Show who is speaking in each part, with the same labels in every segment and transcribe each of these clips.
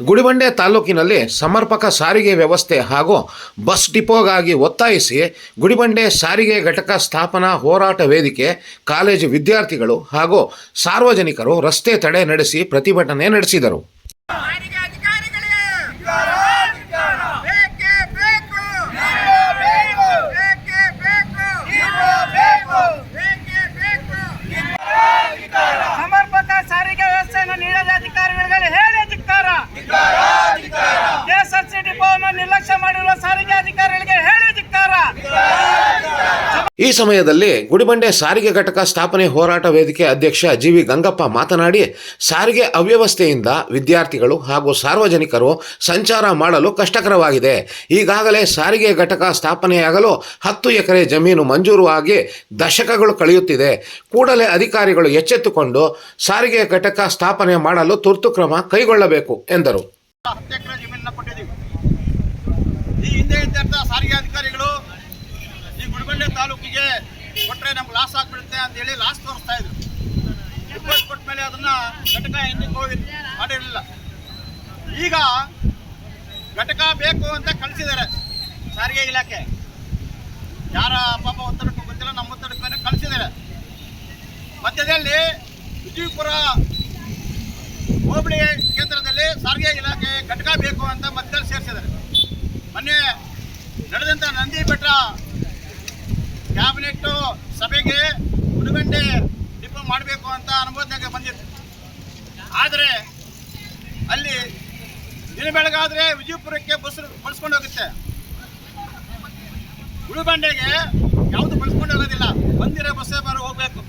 Speaker 1: ಗುಡಿಬಂಡೆ ತಾಲೂಕಿನಲ್ಲಿ ಸಮರ್ಪಕ ಸಾರಿಗೆ ವ್ಯವಸ್ಥೆ ಹಾಗೂ ಬಸ್ ಡಿಪೋಗಾಗಿ ಒತ್ತಾಯಿಸಿ ಗುಡಿಬಂಡೆ ಸಾರಿಗೆ ಘಟಕ ಸ್ಥಾಪನಾ ಹೋರಾಟ ವೇದಿಕೆ, ಕಾಲೇಜು ವಿದ್ಯಾರ್ಥಿಗಳು ಹಾಗೂ ಸಾರ್ವಜನಿಕರು ರಸ್ತೆ ತಡೆ ನಡೆಸಿ ಪ್ರತಿಭಟನೆ ನಡೆಸಿದರು
Speaker 2: ಸಾರಿಗೆ ಅಧಿಕಾರಿಗಳಿಗೆ ಬೇಕೇ ಬೇಕು ಬೇಕೇ ಬೇಕು ಬೇಕೇ ಬೇಕು ಸಮರ್ಪಕ ಸಾರಿಗೆ ವ್ಯವಸ್ಥೆಯನ್ನು ನೀಡದ ಅಧಿಕಾರಿಗಳಿಗೆ ಹೇಳಿ ಧಿಕ್ಕಾರ ಕೆಎಸ್ಆರ್ಸಿ ಡಿಪೋವನ್ನು ನಿರ್ಲಕ್ಷ್ಯ ಮಾಡಿರುವ ಸಾರಿಗೆ ಅಧಿಕಾರಿಗಳಿಗೆ ಹೇಳಿ ಧಿಕ್ಕಾರ
Speaker 1: ಈ ಸಮಯದಲ್ಲಿ ಗುಡಿಬಂಡೆ ಸಾರಿಗೆ ಘಟಕ ಸ್ಥಾಪನೆ ಹೋರಾಟ ವೇದಿಕೆ ಅಧ್ಯಕ್ಷ ಜಿ ವಿ ಗಂಗಪ್ಪ ಮಾತನಾಡಿ, ಸಾರಿಗೆ ಅವ್ಯವಸ್ಥೆಯಿಂದ ವಿದ್ಯಾರ್ಥಿಗಳು ಹಾಗೂ ಸಾರ್ವಜನಿಕರು ಸಂಚಾರ ಮಾಡಲು ಕಷ್ಟಕರವಾಗಿದೆ. ಈಗಾಗಲೇ ಸಾರಿಗೆ ಘಟಕ ಸ್ಥಾಪನೆಯಾಗಲು ಹತ್ತು ಎಕರೆ ಜಮೀನು ಮಂಜೂರು ಆಗಿ ದಶಕಗಳು ಕಳೆಯುತ್ತಿದೆ. ಕೂಡಲೇ ಅಧಿಕಾರಿಗಳು ಎಚ್ಚೆತ್ತುಕೊಂಡು ಸಾರಿಗೆ ಘಟಕ ಸ್ಥಾಪನೆ ಮಾಡಲು ತುರ್ತು ಕ್ರಮ ಕೈಗೊಳ್ಳಬೇಕು, ಎಂದರು.
Speaker 3: ಸಾರಿಗೆ ಅಧಿಕಾರಿಗಳು ಗುಡಿಬಂಡೆ ತಾಲೂಕಿಗೆ ಕೊಟ್ಟರೆ ನಮ್ಗೆ ಲಾಸ್ ಆಗ್ಬಿಡುತ್ತೆ ಅಂತ ಹೇಳಿ ಲಾಸ್ ತೋರಿಸ್ತಾ ಇದ್ರು. ರಿಪೋರ್ಟ್ ಕೊಟ್ಟ ಮೇಲೆ ಅದನ್ನ ಘಟಕ ಹಿಂದಕ್ಕೆ ಹೋಗಿ ಮಾಡಿರಲಿಲ್ಲ. ಈಗ ಘಟಕ ಬೇಕು ಅಂತ ಕಳಿಸಿದ್ದಾರೆ ಸಾರಿಗೆ ಇಲಾಖೆ. ಯಾರ ಪಾಪ ಒತ್ತಡಕ್ಕೂ ಗೊತ್ತಿಲ್ಲ, ನಮ್ಮ ಒತ್ತಡಕ್ಕೆ ಕಳಿಸಿದ್ದಾರೆ. ಮಧ್ಯದಲ್ಲಿ ವಿಜಯಪುರ ಹೋಬಳಿ ಕೇಂದ್ರದಲ್ಲಿ ಸಾರಿಗೆ ಇಲಾಖೆ ಘಟಕ ಬೇಕು ಅಂತ ಮಧ್ಯದಲ್ಲಿ ಸೇರಿಸಿದ್ದಾರೆ. ಮೊನ್ನೆ ನಡೆದಂಥ ನಂದಿ ಬೆಟ್ಟ ಕ್ಯಾಬಿನೆಟ್ ಸಭೆಗೆ ಉಡುಗಂಡೆ ಡಿಪೋ ಮಾಡಬೇಕು ಅಂತ ಅನುಮೋದನೆಗೆ ಬಂದಿತ್ತು ಆದರೆ ಅಲ್ಲಿ ದಿನ ಬೆಳಗಾದರೆ ವಿಜಯಪುರಕ್ಕೆ ಬಸ್ ಬಳಸ್ಕೊಂಡು ಹೋಗುತ್ತೆ. ಉಳುಬಂಡೆಗೆ ಯಾವುದು ಬಳಸ್ಕೊಂಡು ಹೋಗೋದಿಲ್ಲ. ಬಂದಿರೋ ಬಸ್ಸೇ ಬರೋ ಹೋಗ್ಬೇಕು.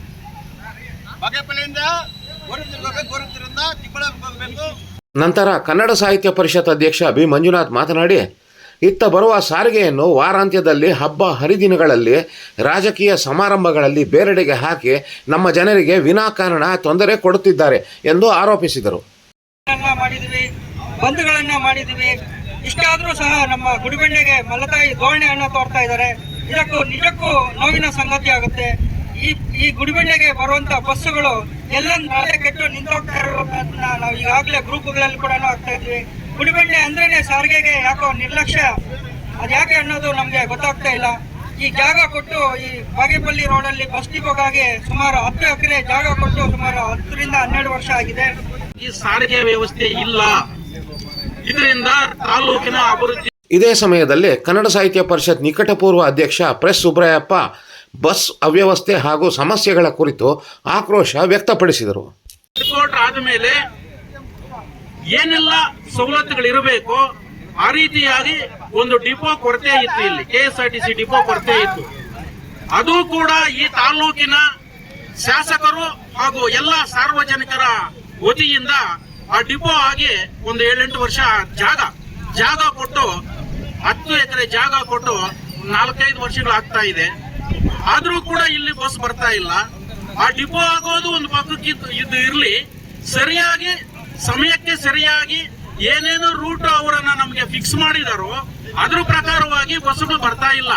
Speaker 3: ಬಾಗೇಪಲ್ಲಿಯಿಂದ ಹೋಗ್ಬೇಕು. ಗೋರುತ್ತಿರಿಂದ ಚಿಕ್ಕಬಳ್ಳಾಪುರಕ್ಕೆ ಹೋಗಬೇಕು.
Speaker 1: ನಂತರ ಕನ್ನಡ ಸಾಹಿತ್ಯ ಪರಿಷತ್ ಅಧ್ಯಕ್ಷ ಬಿ ಮಂಜುನಾಥ್ ಮಾತನಾಡಿ ಇತ್ತ ಬರುವ ಸಾರಿಗೆಯನ್ನು ವಾರಾಂತ್ಯದಲ್ಲಿ ಹಬ್ಬ ಹರಿದಿನಗಳಲ್ಲಿ ರಾಜಕೀಯ ಸಮಾರಂಭಗಳಲ್ಲಿ ಬೇರೆಡೆಗೆ ಹಾಕಿ ನಮ್ಮ ಜನರಿಗೆ ವಿನಾಕಾರಣ ತೊಂದರೆ ಕೊಡುತ್ತಿದ್ದಾರೆ ಎಂದು ಆರೋಪಿಸಿದರು.
Speaker 4: ಗಳನ್ನ ಮಾಡಿದ್ವಿ ಇಷ್ಟಾದರೂ ಸಹ ನಮ್ಮ ಗುಡಿಬಂಡೆಗೆ ಮಲತಾಯಿ ಧೋರಣೆ ಅನ್ನ ತೋರ್ತಾ ಇದ್ದಾರೆ. ಇದಕ್ಕೂ ನಿಜಕ್ಕೂ ನೋವಿನ ಸಂಗತಿ ಆಗುತ್ತೆ. ಈ ಈ ಗುಡಿಬಂಡೆಗೆ ಬರುವಂತ ಬಸ್ಸುಗಳು ಎಲ್ಲ ನಾಳೆ ಕೆಟ್ಟು ನಿಂತೋಗ್ತಾ ಇರೋದನ್ನ ನಾವು ಈಗಾಗಲೇ ಗ್ರೂಪ್ಗಳಲ್ಲಿ ಕೂಡ ಆಗ್ತಾ ಇದ್ವಿ. ಗುಡಿಬಂಡೆ ಅಂದ್ರೇನೆ ಸಾರಿಗೆಗೆ ಯಾಕೋ ನಿರ್ಲಕ್ಷ್ಯ? ಅದ್ಯಾಕೆ ಅನ್ನೋದು ನಮಗೆ ಗೊತ್ತಾಗ್ತಾ ಇಲ್ಲ. ಈ ಜಾಗ ಕೊಟ್ಟು ಈ ಬಾಗೇಪಲ್ಲಿ ರೋಡಲ್ಲಿ ಬಸ್ ಡಿಪೋಗಾಗಿ ಸುಮಾರು ಹತ್ತು ಎಕರೆ ಜಾಗ ಕೊಟ್ಟು ಸುಮಾರು ಹತ್ತರಿಂದ ಹನ್ನೆರಡು ವರ್ಷ ಆಗಿದೆ.
Speaker 5: ಈ ಸಾರಿಗೆ ವ್ಯವಸ್ಥೆ ಇಲ್ಲ. ಇದರಿಂದ ತಾಲೂಕಿನ ಅಭಿವೃದ್ಧಿ
Speaker 1: ಇದೇ ಸಮಯದಲ್ಲಿ ಕನ್ನಡ ಸಾಹಿತ್ಯ ಪರಿಷತ್ ನಿಕಟಪೂರ್ವ ಅಧ್ಯಕ್ಷ ಪ್ರೆಸ್ ಸುಬ್ರಾಯಪ್ಪ ಬಸ್ ಅವ್ಯವಸ್ಥೆ ಹಾಗೂ ಸಮಸ್ಯೆಗಳ ಕುರಿತು ಆಕ್ರೋಶ ವ್ಯಕ್ತಪಡಿಸಿದರು.
Speaker 5: ಆದಮೇಲೆ ಏನೆಲ್ಲ ಸವಲತ್ತುಗಳಿರಬೇಕು ಆ ರೀತಿಯಾಗಿ ಒಂದು ಡಿಪೋ ಕೊರತೆ ಇತ್ತು ಇಲ್ಲಿ ಕೆ ಡಿಪೋ ಕೊರತೆ ಇತ್ತು. ಅದು ಕೂಡ ಈ ತಾಲೂಕಿನ ಶಾಸಕರು ಹಾಗೂ ಎಲ್ಲ ಸಾರ್ವಜನಿಕರ ವತಿಯಿಂದ ಆ ಡಿಪೋ ಆಗಿ ಒಂದು ಏಳೆಂಟು ವರ್ಷ ಜಾಗ ಜಾಗ ಕೊಟ್ಟು, ಹತ್ತು ಎಕರೆ ಜಾಗ ಕೊಟ್ಟು ನಾಲ್ಕೈದು ವರ್ಷಗಳಾಗ್ತಾ ಇದೆ. ಆದ್ರೂ ಕೂಡ ಇಲ್ಲಿ ಬಸ್ ಬರ್ತಾ ಇಲ್ಲ. ಆ ಡಿಪೋ ಆಗೋದು ಒಂದು ಪಕ್ಕಕ್ಕೆ ಇದ್ದು- ಇದು ಇರಲಿ, ಸರಿಯಾಗಿ ಸಮಯಕ್ಕೆ ಸರಿಯಾಗಿ ಏನೇನು ರೂಟ್ ಅವರನ್ನ ನಮಗೆ ಫಿಕ್ಸ್ ಮಾಡಿದಾರೋ ಅದ್ರ ಪ್ರಕಾರವಾಗಿ ಬಸ್ಸುಗಳು ಬರ್ತಾ ಇಲ್ಲ.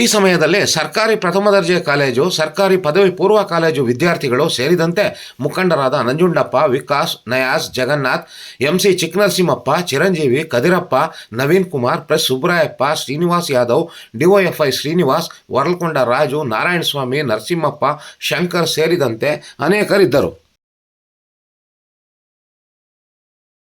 Speaker 1: ಈ ಸಮಯದಲ್ಲಿ ಸರ್ಕಾರಿ ಪ್ರಥಮ ದರ್ಜೆ ಕಾಲೇಜು, ಸರ್ಕಾರಿ ಪದವಿ ಪೂರ್ವ ಕಾಲೇಜು ವಿದ್ಯಾರ್ಥಿಗಳು ಸೇರಿದಂತೆ ಮುಖಂಡರಾದ Nanjundappa, Vikas Nayas Jagannath, MC Chikkanarasimhappa, Chiranjeevi, Kadirappa, Naveen Kumar press Subrayappa Srinivas Yadav, DYFI Srinivas, Varalkonda Raju, Narayanaswamy, Narasimhappa, Shankar ಸೇರಿದಂತೆ ಅನೇಕರಿದ್ದರು.